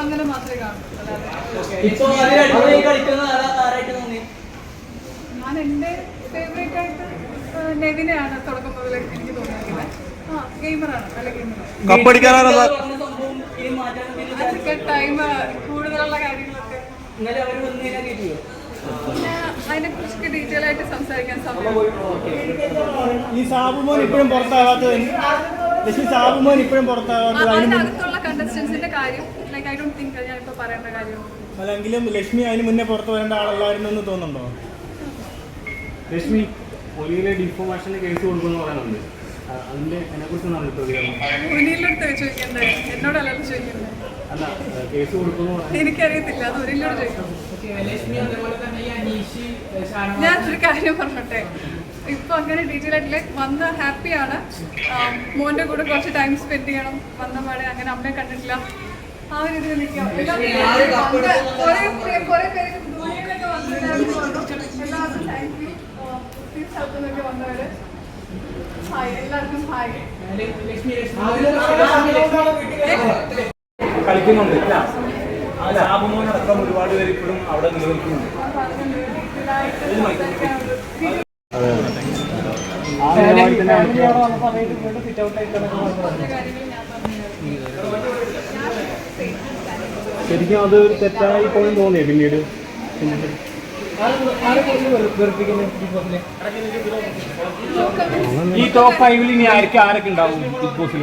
അങ്ങനെ മാത്രമേ കാണൂ ഇപ്പൊ കളിക്കുന്ന കളിക്കുന്നത്? നെവിനെയാണ് തുടക്കം മുതൽ എനിക്ക് തോന്നിയിരിക്കുന്നത് ആ ഗെയിമറാണ് നല്ല ഗെയിമറാണ്. കപ്പടിക്കാനാണ് അതൊക്കെ ടൈം കൂടുതലുള്ള കാര്യങ്ങളൊക്കെ. അതിനെക്കുറിച്ചൊക്കെ ഡീറ്റെയിൽ ആയിട്ട് സംസാരിക്കാൻ സമയം ഈ സാബുമോൻ ഇപ്പോഴും പുറത്താവാത്തത് ലക്ഷ്മി സാബുമോൻ ഇപ്പോഴും പുറത്താവാത്തത് അതിനകത്തുള്ള കണ്ടസ്റ്റൻസിന്റെ കാര്യം ലൈക്ക് ഐ ഡോണ്ട് തിങ്ക് ഞാൻ ഇപ്പൊ പറയേണ്ട കാര്യം. അല്ലെങ്കിലും ലക്ഷ്മി അതിന് മുന്നേ പുറത്തു വരേണ്ട ആളല്ലായിരുന്നു എന്ന് തോന്നുന്നുണ്ടോ രശ്മി ഒലിയിലെ ഡിഫോമേഷന് കേസ് കൊടുക്കുമെന്ന് പറയുന്നുണ്ട് അതിന്റെ അതിനെക്കുറിച്ച് എന്താണ് പ്രതികരണം ചോദിക്കണ്ടേ? എന്നോടല്ലല്ലോ ചോദിക്കണ്ടേ? അല്ല കേസ് എനിക്കറിയത്തില്ല അത് ചോദിക്കണം ഞാൻ ഒരു കാര്യം പറഞ്ഞോട്ടെ? ഇപ്പൊ അങ്ങനെ ഡീറ്റെയിൽ ആയിട്ട് like വന്ന് ഹാപ്പിയാണ്. മോന്റെ കൂടെ കുറച്ച് ടൈം സ്പെൻഡ് ചെയ്യണം. വന്ന പാടെ അങ്ങനെ അമ്മയെ കണ്ടിട്ടില്ല. ആ ഒരു ഇതിൽ നിൽക്കാം. കുറെ എല്ലാവർക്കും സ്ഥലത്തു നിന്നൊക്കെ വന്നവര് ഹായ് എല്ലാവർക്കും ഹായ്. ലക്ഷ്മി ലക്ഷ്മി കളിക്കുന്നുണ്ട്. അല്ല സാബുമോൻ അടക്കം ഒരുപാട് പേര് ഇപ്പോഴും അവിടെ നിലനിൽക്കുന്നുണ്ട്. ശരിക്കും അത് ഒരു തെറ്റായി പോലും തോന്നിയേ പിന്നീട്? ഈ ടോപ്പ് ഫൈവിൽ ഇനി ആർക്ക് ആരൊക്കെ ഉണ്ടാവും ബിഗ് ബോസിൽ